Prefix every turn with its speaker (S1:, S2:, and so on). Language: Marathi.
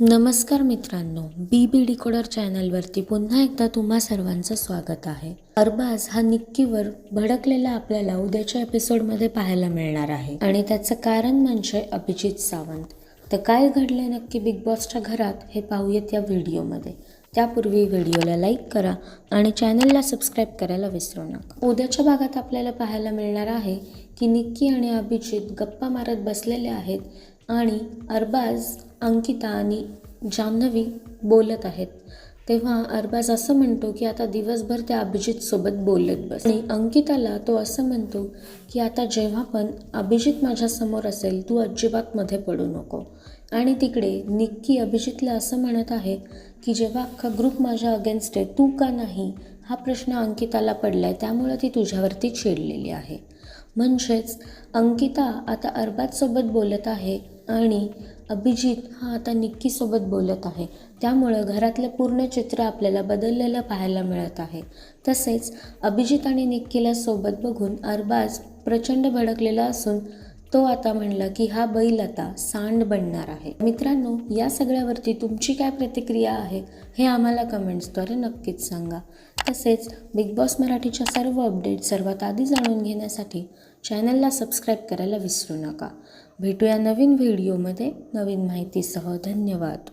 S1: नमस्कार मित्रांनो बी बी डिकोडर चॅनलवरती पुन्हा एकदा तुम्हा सर्वांचं स्वागत आहे. अरबाज हा निक्कीवर भडकलेला आपल्याला उद्याच्या एपिसोडमध्ये पाहायला मिळणार आहे. आणि त्याचं कारण म्हणजे अभिजित सावंत. तर काय घडले नक्की बिग बॉसच्या घरात हे पाहूयात या व्हिडिओमध्ये. त्यापूर्वी व्हिडिओला लाईक करा आणि चॅनलला सबस्क्राईब करायला विसरू नका. उद्याच्या भागात आपल्याला पाहायला मिळणार आहे की निक्की आणि अभिजित गप्पा मारत बसलेले आहेत आणि अरबाज अंकिता आणि जान्हवी बोलत आहेत. तेव्हा अरबाज असं म्हणतो की आता दिवसभर त्या अभिजितसोबत बोलत बस. आणि अंकिताला तो असं म्हणतो की आता जेव्हा पण अभिजित माझ्यासमोर असेल तू अजिबात मध्ये पडू नको. आणि तिकडे निक्की अभिजितला असं म्हणत आहे की जेव्हा अख्खा ग्रुप माझ्या अगेन्स्ट आहे तू का नाही? हा प्रश्न अंकिताला पडला आहे त्यामुळे ती तुझ्यावरती चिडलेली आहे. म्हणजेच अंकिता आता अरबाजसोबत बोलत आहे आणि अभिजित हा आता निक्कीसोबत बोलत आहे. त्यामुळं घरातलं पूर्ण चित्र आपल्याला बदललेलं पाहायला मिळत आहे. तसेच अभिजित आणि निक्कीला सोबत बघून अरबाज प्रचंड भडकलेला असून तो आता म्हणला की हा बैल आता सांड बनणार आहे. मित्रांनो या सगळ्यावरती तुमची काय प्रतिक्रिया आहे हे आम्हाला कमेंट्सद्वारे नक्कीच सांगा. तसेच बिग बॉस मराठीच्या सर्व अपडेट सर्वात आधी जाणून घेण्यासाठी चॅनलला सबस्क्राईब करायला विसरू नका. भेटूया नवीन व्हिडिओमध्ये नवीन माहितीसह धन्यवाद.